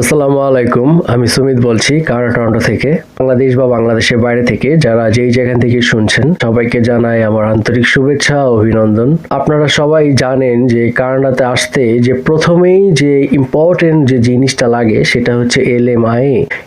আসসালামু আলাইকুম, আমি সুমিত বলছি কারা টরন্টো থেকে। বাংলাদেশ বা বাংলাদেশের বাইরে থেকে যারা যেই যেখান থেকে শুনছেন, সবাইকে জানাই আমার আন্তরিক শুভেচ্ছা ও অভিনন্দন। আপনারা সবাই জানেন যে কানাডাতে আসতে যে প্রথমেই যে ইম্পর্টেন্ট যে জিনিসটা লাগে সেটা হচ্ছে এল এম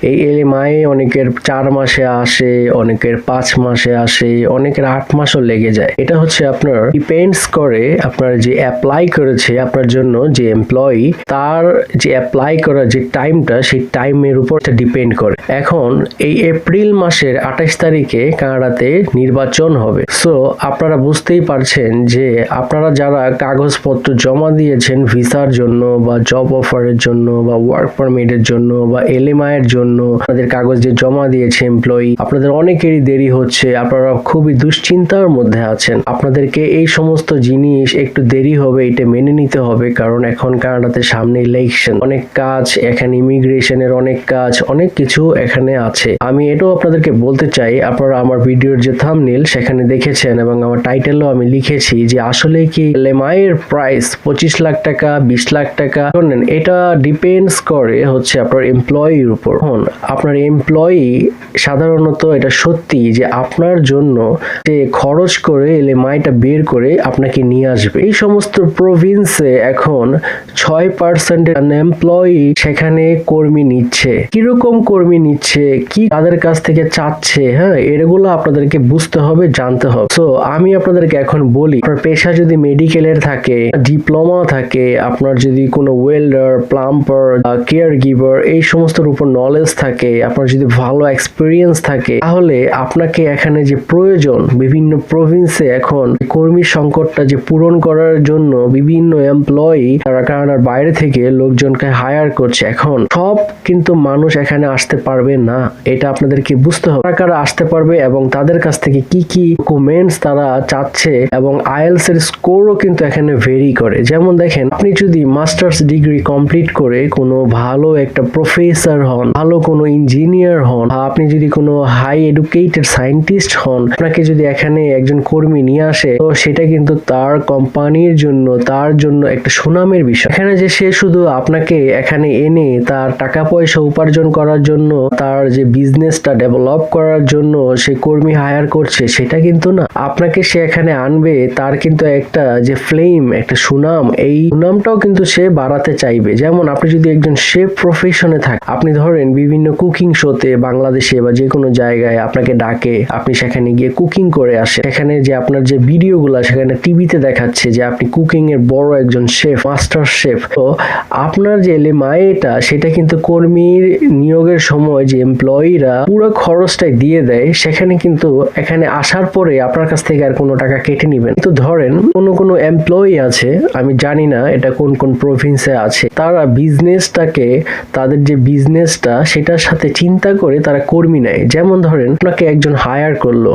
এই এল এম অনেকের চার মাসে আসে, অনেকের পাঁচ মাসে আসে, অনেকের আট মাসও লেগে যায়। এটা হচ্ছে আপনার ডিপেন্ডস করে আপনার যে অ্যাপ্লাই করেছে আপনার জন্য যে এমপ্লয়ি তার যে অ্যাপ্লাই করার যে টাইমটা সেই টাইমের উপর ডিপেন্ড করে। এখন এই এপ্রিল মাসের আঠাশ তারিখে কানাডাতে নির্বাচন হবে। সো আপনারা বুঝতেই পারছেন যে আপনারা যারা কাগজপত্র জমা দিয়েছেন ভিসার জন্য বা জব অফারের জন্য বা ওয়ার্ক পারমিটের জন্য বা এলএমআই এর জন্য, আপনাদের কাগজ যে জমা দিয়েছে এমপ্লয়ি আপনাদের অনেকেরই দেরি হচ্ছে, আপনারা খুবই দুশ্চিন্তার মধ্যে আছেন। আপনাদেরকে এই সমস্ত জিনিস একটু দেরি হবে, এটা মেনে নিতে হবে, কারণ এখন কানাডাতে সামনে ইলেকশন অনেক কাজ এখানে ইমিগ্রেশনের অনেক কাজ, অনেক কিছু এখানে আছে। আমি এটাও আপনাদেরকে বলতে চাই, আপনারা আমার ভিডিওর যে থামনিল সেখানে দেখেছেন এবং আমার টাইটেলও আমি লিখেছি যে আসলে কি লেমাই এর প্রাইস পঁচিশ লাখ টাকা, বিশ লাখ টাকা? শোনেন, এটা ডিপেন্ডস করে হচ্ছে আপনার এমপ্লয়ির উপর। হন আপনার এমপ্লয়ি সাধারণত এটা সত্যি যে আপনার জন্য যে খরচ করে এলএমআইটা বের করে আপনাকে নিয়ে আসবে। এই সমস্ত প্রভিন্সে এখন ছয় পার্সেন্টের এমপ্লয়ি সেখানে কর্মী নিচ্ছে? কীরকম কর্মী নিচ্ছে? কি তাদের কাছ থেকে চাচ্ছে? হ্যাঁ এগুলো আপনাদেরকে বুঝতে হবে, জানতে হবে। সো আমি আপনাদেরকে এখন বলি, আপনার পেশা যদি মেডিকেলের থাকে ডিপ্লোমা থাকে, আপনার যদি কোনো ওয়েল্ডার প্লাম্পার কেয়ার গিভার এই সমস্তর উপর নলেজ থাকে, আপনার যদি ভালো এক্সপিরিয়েন্স থাকে, তাহলে আপনাকে এখানে যে প্রয়োজন, বিভিন্ন প্রভিন্সে এখন কর্মী সংকটটা যে পূরণ করার জন্য বিভিন্ন এমপ্লয়ি তারা কানাডার বাইরে থেকে লোকজনকে হায়ার করছে, এখন সব কিন্তু মানুষ এখানে আসতে পারবে না। এটা আপনাদেরকে বুঝতে হবে। কারা আসতে পারবে এবং তাদের কাছ থেকে কি কি ডকুমেন্টস তারা চাচ্ছে এবং আইএলস এর স্কোরও কিন্তু এখানে ভেরি করে। যেমন দেখেন, আপনি যদি মাস্টার্স ডিগ্রি কমপ্লিট করে কোনো ভালো একটা প্রফেসর হন, ভালো কোনো ইঞ্জিনিয়ার হন, বা আপনি যদি কোনো হাই এডুকেটেড সায়েন্টিস্ট হন, আপনাকে যদি এখানে একজন কর্মী নিয়ে আসে, তো সেটা কিন্তু তার কোম্পানির জন্য, তার জন্য একটা সুনামের বিষয়। এখানে যে সে শুধু আপনাকে এখানে এনে তার টাকা পয়সা উপার্জন করার জন্য, তার যে বিজনেসটা ডেভেলপ করার জন্য সে কর্মী হায়ার করছে, সেটা কিন্তু না। আপনাকে সে এখানে আনবে, তার কিন্তু একটা যে ফ্লেম একটা সুনাম, এই সুনামটাও কিন্তু সে বাড়াতে চাইবে। যেমন আপনি যদি একজন শেফ প্রফেশনে থাকেন আপনি ধরেন বিভিন্ন কুকিং শোতে বাংলাদেশে বা যে কোনো জায়গায় আপনাকে ডাকে, আপনি সেখানে গিয়ে কুকিং করে আসে। সেখানে যে আপনার যে ভিডিওগুলো সেখানে টিভিতে দেখাচ্ছে যে আপনি কুকিং এর বড় একজন শেফ মাস্টার শেফ তো আপনার যে এলএমআইটা সেটা কিন্তু কর্মীর নিয়োগের সময় যে এমপ্লয়িরা পুরো খরচটাই দিয়ে দেয়, সেখানে কিন্তু এখানে আসার পরে আপনার কাছ থেকে আর কোনো টাকা কেটে নেবেন। তো ধরেন কোনো কোনো এমপ্লয়ি আছে, আমি জানি না এটা কোন কোন প্রভিন্সে আছে, তারা বিজনেসটাকে তাদের যে বিজনেসটা সেটার সাথে চিন্তা করে তারা কর্মী নেয়। যেমন ধরেন আপনাকে একজন হায়ার করল,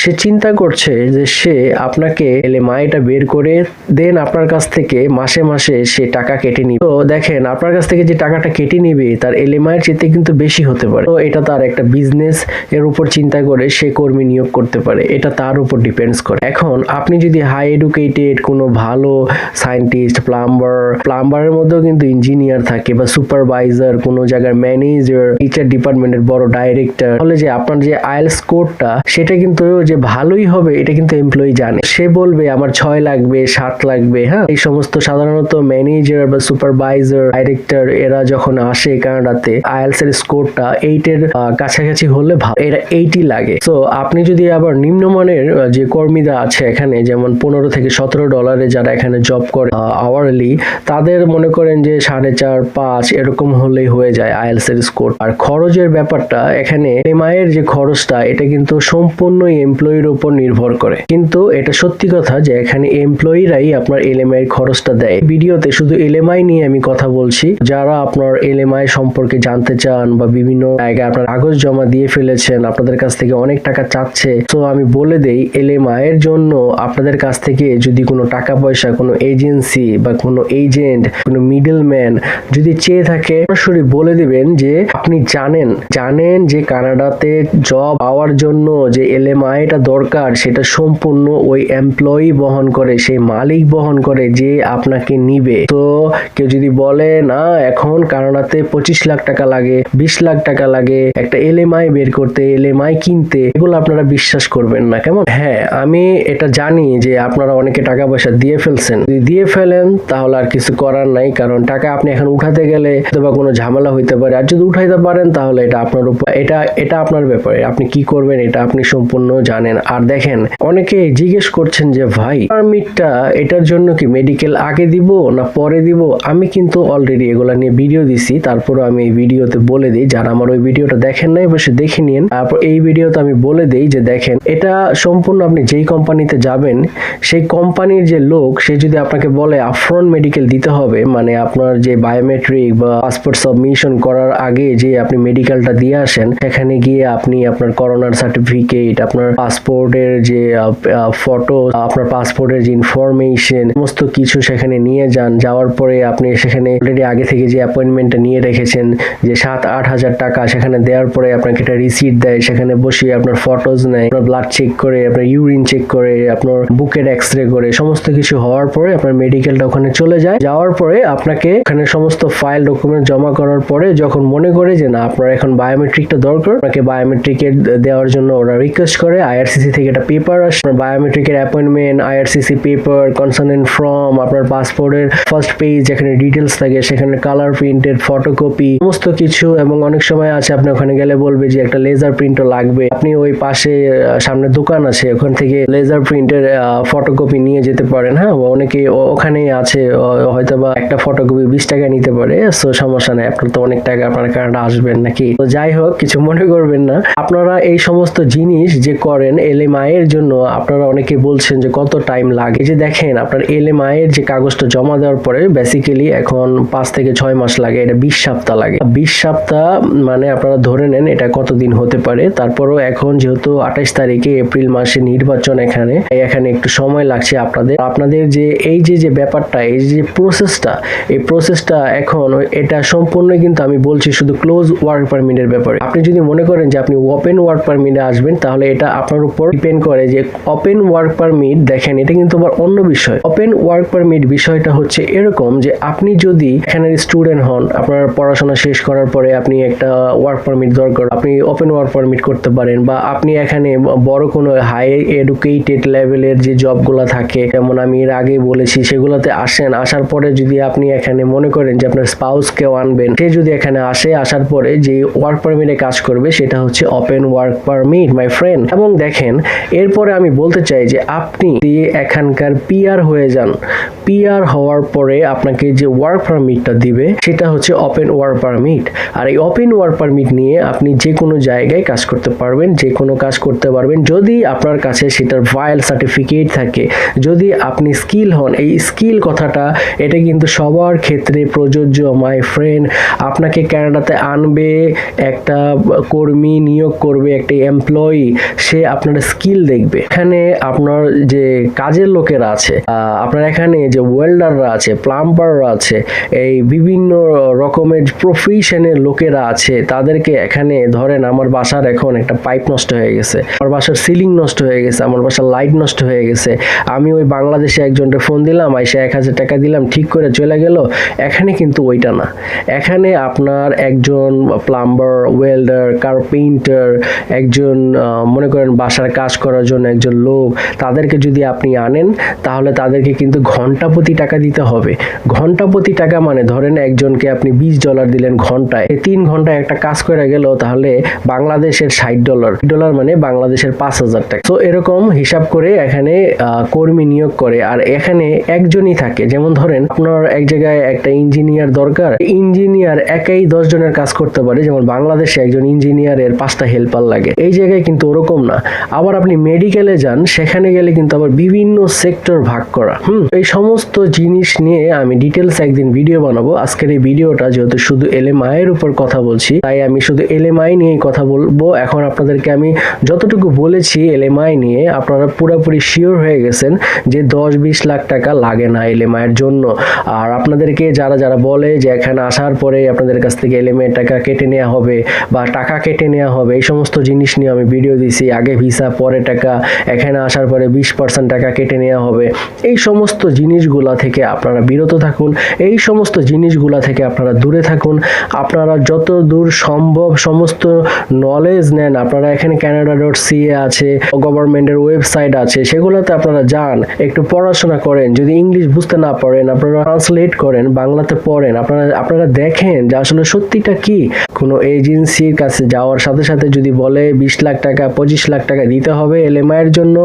সে চিন্তা করছে যে সে আপনাকে এলএমআইটা বের করে দেন আপনার কাছ থেকে, মাসে মাসে সে টাকা কেটে নিবে। তো দেখেন আপনার কাছ থেকে যে টাকাটা কেটে নিবে, তার এলএমআই এর চেয়ে কিন্তু বেশি হতে পারে। তো এটা তার একটা বিজনেস এর উপর চিন্তা করে সে কর্মী নিয়োগ করতে পারে। এটা তার উপর ডিপেন্ডস করে। এখন আপনি যদি হাই এডুকেটেড কোনো ভালো সায়েন্টিস্ট প্লাম্বার প্লাম্বারের মধ্যেও কিন্তু ইঞ্জিনিয়ার থাকে বা সুপারভাইজার কোনো জায়গার ম্যানেজার টিচার ডিপার্টমেন্টের বড় ডাইরেক্টর তাহলে যে আপনার যে আইএল স্কোরটা সেটা কিন্তু যে ভালোই হবে, এটা কিন্তু এমপ্লয়ি জানে। সে বলবে, আমার ছয় লাগবে, সাত লাগবে হ্যাঁ? এই সমস্ত সাধারণত ম্যানেজার বা সুপারভাইজার ডাইরেক্টর এরা যখন আসে কানাডাতে আইএলস এর স্কোরটা এইটের কাছাকাছি হলে এটা এইটি লাগে। তো আপনি যদি আবার নিম্নমানের যে কর্মীরা আছে এখানে, যেমন পনেরো থেকে সতেরো ডলারে যারা এখানে জব করে আওয়ারলি তাদের মনে করেন যে সাড়ে চার, পাঁচ এরকম হলেই হয়ে যায় আইএলস এর স্কোর। আর খরচের ব্যাপারটা, এখানে এমআইয়ের যে খরচটা, এটা কিন্তু সম্পূর্ণই এমপ্লয়ির উপর নির্ভর করে। কিন্তু এটা সত্যি কথা যে, এখানে এমপ্লয়িরাই আপনার এলএমআই এর খরচটা দেয়। ভিডিওতে শুধু এলএমআই নিয়ে আমি কথা বলছি। যারা আপনার এলএমআই সম্পর্কে জানতে চান বা বিভিন্ন জায়গায় আপনার কাগজ জমা দিয়ে ফেলেছেন, আপনাদের কাছ থেকে অনেক টাকা চাচ্ছে, তো আমি বলে দেই এলএমআই এর জন্য আপনাদের কাছ থেকে যদি কোনো টাকা পয়সা কোনো এজেন্সি বা কোনো এজেন্ট, কোনো মিডলম্যান যদি চেয়ে থাকে, সরাসরি বলে দিবেন যে আপনি জানেন জানেন যে কানাডাতে জব পাওয়ার জন্য যে এলএমআইটা দরকার, সেটা সম্পূর্ণ ওই এমপ্লয়ি বহন করে, সেই মালিক বহন করে যে আপনাকে নিবে। তো কেউ যদি বলে, না, এখন কানাডাতে পঁচিশ লাখ টাকা লাগে, বিশ লাখ টাকা লাগে, একটা এলএমআই বের করতে, এলএমআই কিনতে, এগুলো আপনারা বিশ্বাস করবেন না, কেমন? হ্যাঁ আমি এটা জানি যে আপনারা অনেকে টাকা পয়সা দিয়ে ফেলছেন। যদি দিয়ে ফেলেন, তাহলে আর কিছু করার নাই, কারণ টাকা আপনি এখন উঠাতে গেলে বা কোনো ঝামেলা হইতে পারে। আর যদি উঠাইতে পারেন, তাহলে এটা আপনার উপর, এটা এটা আপনার ব্যাপারে। আপনি কি করবেন, এটা আপনি সম্পূর্ণ জানেন। আর দেখেন, অনেকে জিজ্ঞেস করছেন যে, ভাই পারমিটটা এটার জন্য কি মেডিকেল আগে দিব না পরে দিব? আমি কিন্তু অলরেডি এগুলা নিয়ে ভিডিও দিছি তারপর আমি এই ভিডিওতে বলে দিই, যারা আমার ওই ভিডিওটা দেখেন নাই, অবশ্যই দেখে নিন তারপর এই ভিডিওতে আমি বলে দেই যে দেখেন, এটা সম্পূর্ণ আপনি যেই কোম্পানিতে যাবেন, সেই কোম্পানির যে লোক, সে যদি আপনাকে বলে আফ্রন্ট মেডিকেল দিতে হবে মানে আপনার যে বায়োমেট্রিক বা পাসপোর্ট সাবমিশন করার আগে যে আপনি মেডিকেলটা দিয়ে আসেন, সেখানে গিয়ে আপনি আপনার করোনার সার্টিফিকেট আপনার পাসপোর্টের যে ফটো আপনার পাসপোর্টের যে ইনফরমেশন সমস্ত কিছু সেখানে নিয়ে যান। যাওয়ার পরে আপনি সেখানে অলরেডি আগে থেকে যে অ্যাপয়েন্টমেন্টটা নিয়ে রেখেছেন যে সাত, আট হাজার টাকা সেখানে দেওয়ার পরে আপনাকে একটা রিসিট দেয়। সেখানে বসিয়ে আপনার ফটোজ নেয়, আপনার ব্লাড চেক করে, আপনার ইউরিন চেক করে, আপনার বুকের এক্স রে করে, সমস্ত কিছু হওয়ার পরে আপনার মেডিকেলটা ওখানে চলে যায়। যাওয়ার পরে আপনাকে ওখানে সমস্ত ফাইল ডকুমেন্ট জমা করার পরে যখন মনে করে যে না, আপনার এখন বায়োমেট্রিকটা দরকার, আপনাকে বায়োমেট্রিকের দেওয়ার জন্য ওরা রিকোয়েস্ট করে আইআরসিসি থেকে একটা পেপার আসে। বায়োমেট্রিকের অ্যাপয়েন্টমেন্ট আইআরসিসি পেপার কনসার্নেন্ট ফর্ম আপনার পাসপোর্টের ফার্স্ট পেজ যেখানে ডিটেলস থাকে, সেখানে কালার প্রিন্টেড ফটোকপি, সমস্ত কিছু এবং অনেক সময় আছে আপনি ওখানে গেলে বলবে যে একটা লেজার প্রিন্টও লাগবে। আপনি ওই পাশে সামনে দোকান আছে, ওখান থেকে লেজার প্রিন্টের ফটোকপি নিয়ে যেতে পারেন হ্যাঁ? অনেকে ওখানেই আছে হয়তো বা একটা ফটোকপি বিশ টাকা নিতে পারে, সো সমস্যা নেই, আপনার তো অনেক টাকা, আপনার কানাডা আসবেন নাকি? তো যাই হোক, কিছু মনে করবেন না। আপনারা এই সমস্ত জিনিস যে করেন এলএমআই এর জন্য, আপনারা অনেকে বলছেন যে কত টাইম লাগে। যে দেখেন, আপনার এলএমআই এর যে কাগজটা জমা দেওয়ার পরে বেসিক্যালি এখন পাঁচ থেকে ছয় মাস লাগে এটা বিশ সপ্তাহ লাগে। বিশ সপ্তাহ মানে আপনারা ধরে নেন এটা কতদিন হতে পারে। তারপরও এখন যেহেতু আঠাইশ তারিখে এপ্রিল মাসে নির্বাচন এখানে এখানে একটু সময় লাগছে আপনাদের। আপনাদের যে, এই যে যে ব্যাপারটা, এই যে প্রসেসটা এই প্রসেসটা এখন এটা সম্পূর্ণ কিন্তু আমি বলছি শুধু ক্লোজ ওয়ার্ক পারমিটের ব্যাপারে। আপনি যদি মনে করেন যে আপনি ওপেন ওয়ার্ক পারমিটে আসবেন, তাহলে এটা আপনার উপর ডিপেন্ড করে যে ওপেন ওয়ার্ক পারমিট দেখেন, এটা কিন্তু আবার অন্য বিষয়। ওপেন ওয়ার্ক পারমিট বিষয়টা হচ্ছে এরকম যে আপনি যদি এখানের স্টুডেন্ট হন আপনার পড়াশোনা শেষ করার পরে আপনি একটা ওয়ার্ক পারমিট দরকার। আপনি ওপেন ওয়ার্ক পারমিট করতে পারেন বা আপনি এখানে বড় কোনো হাই এডুকেটেড লেভেলের যে জবগুলো থাকে, যেমন আমি এর আগে বলেছি, সেগুলোতে আসেন। আসার পরে যদি আপনি এখানে মনে করেন যে আপনার স্পাউসকেও আনবেন, সে যদি এখানে আসে, আসার পরে যে ওয়ার্ক পারমিটে কাজ করবে, সেটা হচ্ছে open work permit my friend এবং দেখেন, এরপরে আমি বলতে চাই যে আপনি এখানকার পিআর হয়ে যান। পিআর হওয়ার পরে আপনাকে যে ওয়ার্ক পারমিটটা দিবে, সেটা হচ্ছে ওপেন ওয়ার্ক পারমিট আর এই ওপেন ওয়ার্ক পারমিট নিয়ে আপনি যে কোনো জায়গায় কাজ করতে পারবেন, যে কোনো কাজ করতে পারবেন। যদি আপনার কাছে সেটার ভাইল সার্টিফিকেট থাকে, যদি আপনি স্কিল হন, এই স্কিল কথাটা, এটা কিন্তু সবার ক্ষেত্রে প্রযোজ্য মাই ফ্রেন্ড আপনাকে কানাডাতে আনবে, একটা কর্মী নিয়োগ করবে, একটা এমপ্লয়ি সে আপনার স্কিল দেখবে। এখানে আপনার যে কাজের লোকেরা আছে আপনার এখানে যে ওয়েল্ডাররা আছে প্লাম্বাররা আছে, এই বিভিন্ন রকমের প্রফেশনের লোকেরা আছে, তাদেরকে এখানে ধরেন আমার বাসার এখন একটা পাইপ নষ্ট হয়ে গেছে, আমার বাসার সিলিং নষ্ট হয়ে গেছে, আমার বাসার লাইট নষ্ট হয়ে গেছে। আমি ওই বাংলাদেশে একজনকে ফোন দিলাম, আইসা এক হাজার টাকা দিলাম, ঠিক করে চলে গেল। এখানে কিন্তু ওইটা না। এখানে আপনার একজন প্লাম্বার ওয়েল্ডার কার্পেন্টার একজন মনে করেন বাসার কাজ করার জন্য একজন লোক, তাদেরকে যদি আপনি আনেন, তাহলে তাদেরকে কিন্তু ঘণ্টা প্রতি টাকা দিতে হবে। ঘণ্টা প্রতি টাকা মানে ধরেন একজনকে আপনি বিশ ডলার দিলেন ঘন্টায়। এই তিন ঘন্টায় একটা কাজ করে গেল, তাহলে বাংলাদেশের ষাট ডলার ডলার মানে বাংলাদেশের পাঁচ হাজার টাকা। তো এরকম হিসাব করে এখানে কর্মী নিয়োগ করে। আর এখানে একজনই থাকে। যেমন ধরেন, আপনার এক জায়গায় একটা ইঞ্জিনিয়ার দরকার। ইঞ্জিনিয়ার একাই দশ জনের কাজ করতে পারে। যেমন বাংলাদেশে একজন ইঞ্জিনিয়ারের পাঁচটা হেল্পার লাগে। এই জায়গায় কিন্তু ওরকম না। আবার আপনি মেডিকেলে যান, সেখানে গেলে কিন্তু আবার বিভিন্ন সেক্টর ভাগ করা। হুম, এই সমস্ত জিনিস নিয়ে আমি ডিটেলস একদিন ভিডিও বানাবো। আজকের এই ভিডিওটা যেহেতু শুধু এলএমআই এর উপর কথা বলছি, তাই আমি শুধু এলএমআই নিয়েই কথা বলব। এখন আপনাদেরকে আমি যতটুকু বলেছি এলএমআই নিয়ে, আপনারা পুরোপুরি শিওর হয়ে গেছেন যে দশ বিশ লাখ টাকা লাগে না এলএমআই এর জন্য। আর আপনাদেরকে যারা যারা বলে যে এখানে আসার পরে আপনাদের কাছ থেকে এলএমআই টাকা কেটে নেওয়া হবে বা টাকা কেটে নেওয়া হবে, এই সমস্ত জিনিস নিয়ে আমি ভিডিও দিছি। আগে ভিসা পরে টাকা, এখানে আসার পরে বিশ পার্সেন্ট টাকা কেটে নেওয়া হবে। এই সমস্ত জিনিসগুলা থেকে আপনারা বিরত থাকুন। এই সমস্ত জিনিসগুলা থেকে আপনারা দূরে থাকুন। আপনারা যত দূর সম্ভব সমস্ত নলেজ নেন। আপনারা এখানে ক্যানাডা ডট সিএ আছে গভর্নমেন্টের ওয়েবসাইট আছে, সেগুলোতে আপনারা যান, একটু পড়াশোনা করেন। যদি ইংলিশ বুঝতে না পারেন, আপনারা ট্রান্সলেট করেন, বাংলাতে পড়েন। আপনারা আপনারা দেখেন যে আসলে সত্যিটা কি। কোনো এজেন্সির কাছে যাওয়ার সাথে সাথে যদি বলে, বিশ লাখ টাকা, পঁচিশ লাখ টাকা দিতে হবে এলএমআই এর জন্য,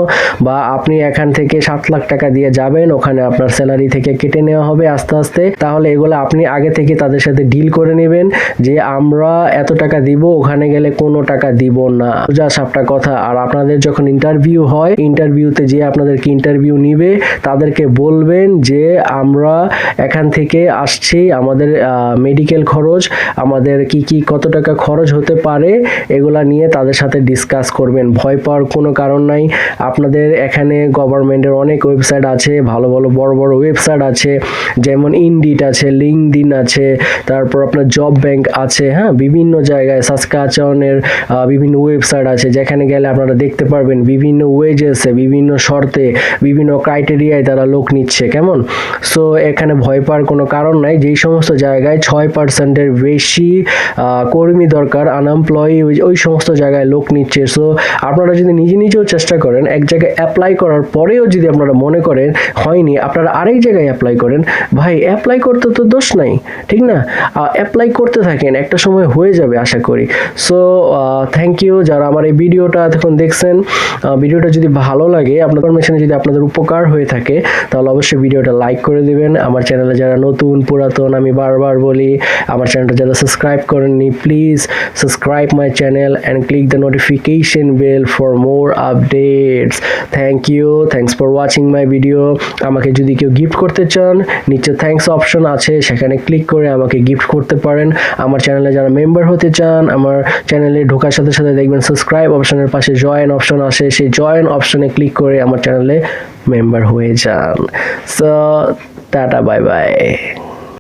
বা আপনি এখান থেকে সাত লাখ টাকা দিয়ে যাবেন, ওখানে আপনার স্যালারি থেকে কেটে নেওয়া হবে আস্তে আস্তে, তাহলে এগুলো আপনি আগে থেকে তাদের সাথে ডিল করে নেবেন যে আমরা এত টাকা দিব, ওখানে গেলে কোনো টাকা দিব না। যা সাপটা কথা। আর আপনাদের যখন ইন্টারভিউ হয় ইন্টারভিউতে যে আপনাদেরকে ইন্টারভিউ নিবে, তাদেরকে বলবেন যে আমরা এখান থেকে আসছি, আমাদের মেডিকেল খরচ, আমাদের কি কি, কত টাকা খরচ হতে পারে, এগুলা নিয়ে তাদের সাথে ডিসকাস করবেন। ভয় পাওয়ার কোনো কারণ নাই। আপনাদের এখানে গভর্নমেন্টের অনেক ওয়েবসাইট আছে, ভালো ভালো, বড় বড় ওয়েবসাইট আছে, যেমন ইনডিট আছে লিঙ্কডিন আছে তারপর আপনার জব ব্যাংক আছে হ্যাঁ? বিভিন্ন জায়গায় সাসকাচনের বিভিন্ন ওয়েবসাইট আছে, যেখানে গেলে আপনারা দেখতে পারবেন বিভিন্ন ওয়েজেসে বিভিন্ন শর্তে, বিভিন্ন ক্রাইটেরিয়ায় তারা লোক নিচ্ছে, কেমন? সো এখানে ভয় পাওয়ার কোনো কারণ নাই, যেই সমস্ত জায়গায় ছয় পার্সেন্টের বেশি কর্মী দরকার আনএমপ্লয়ি ওই সমস্ত জায়গায় লোক নিচ্ছে। সো আপনারা যদি নিজে নিজেও চেষ্টা করেন, এক জায়গায় অ্যাপ্লাই করার পরেও যদি আপনারা মনে করেন, হয়নি, আপনারা আরেক জায়গায় অ্যাপ্লাই করেন, ভাই অ্যাপ্লাই করতে তো দোষ নাই। ঠিক না? অ্যাপ্লাই করতে থাকেন, একটা সময় হয়ে যাবে আশা করি। সো থ্যাংক ইউ যারা আমার এই ভিডিওটা এতক্ষণ দেখছেন। ভিডিওটা যদি ভালো লাগে আপনার ইনফরমেশনে যদি আপনাদের উপকার হয়ে থাকে, তাহলে অবশ্যই ভিডিওটা লাইক করে দিবেন। আমার চ্যানেলে যারা নতুন, পুরাতন, আমি বারবার বলি, আমার চ্যানেলটা যারা সাবস্ক্রাইব করেননি please subscribe my channel and click the notification bell for more updates thank you thanks for watching my video আমাকে যদি কেউ গিফট করতে চান, নিচে থ্যাংকস অপশন আছে, সেখানে ক্লিক করে আমাকে গিফট করতে পারেন। আমার চ্যানেলে যারা মেম্বার হতে চান, আমার চ্যানেলে ঢোকার সাথে সাথে দেখবেন সাবস্ক্রাইব অপশনের পাশে জয়েন অপশন আসে। সেই জয়েন অপশনে ক্লিক করে আমার চ্যানেলে মেম্বার হয়ে যান। So tata bye bye